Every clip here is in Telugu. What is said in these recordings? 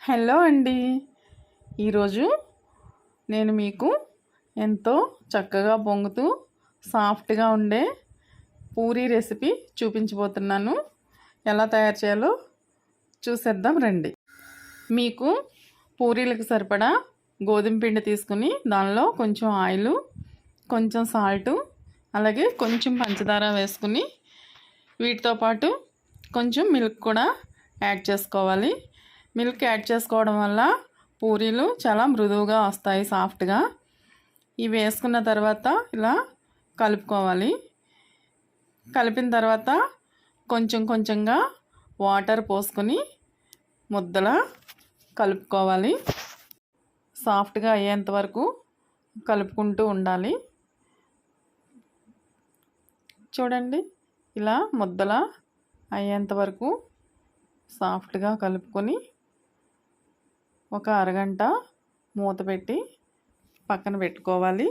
హలో అండి. ఈరోజు నేను మీకు ఎంతో చక్కగా పొంగుతూ సాఫ్ట్గా ఉండే పూరీ రెసిపీ చూపించబోతున్నాను. ఎలా తయారు చేయాలో చూసేద్దాం రండి. మీకు పూరీలకు సరిపడా గోధుమ పిండి తీసుకుని దానిలో కొంచెం ఆయిల్ కొంచెం సాల్టు అలాగే కొంచెం పంచదార వేసుకుని వీటితో పాటు కొంచెం మిల్క్ కూడా యాడ్ చేసుకోవాలి. మిల్క్ యాడ్ చేసుకోవడం వల్ల పూరీలు చాలా మృదువుగా వస్తాయి సాఫ్ట్గా. ఇవి వేసుకున్న తర్వాత ఇలా కలుపుకోవాలి. కలిపిన తర్వాత కొంచెం కొంచెంగా వాటర్ పోసుకొని ముద్దలా కలుపుకోవాలి. సాఫ్ట్గా అయ్యేంత వరకు కలుపుకుంటూ ఉండాలి. చూడండి ఇలా ముద్దలా అయ్యేంత వరకు సాఫ్ట్గా కలుపుకొని ఒక అరగంట మూత పెట్టి పక్కన పెట్టుకోవాలి.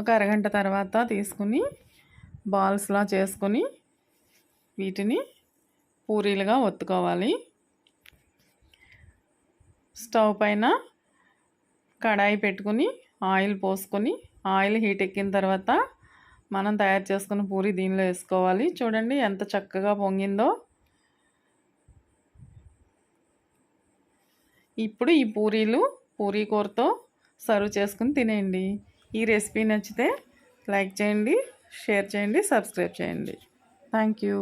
ఒక అరగంట తర్వాత తీసుకుని బాల్స్లా చేసుకొని వీటిని పూరీలుగా ఒత్తుకోవాలి. స్టవ్ పైన కడాయి పెట్టుకుని ఆయిల్ పోసుకొని ఆయిల్ హీట్ ఎక్కిన తర్వాత మనం తయారు చేసుకున్న పూరి దీనిలో వేసుకోవాలి. చూడండి ఎంత చక్కగా పొంగిందో. ఇప్పుడు ఈ పూరీలు పూరీ కూరతో సర్వ్ చేసుకుని తినేయండి. ఈ రెసిపీ నచ్చితే లైక్ చేయండి షేర్ చేయండి సబ్స్క్రైబ్ చేయండి. Thank you.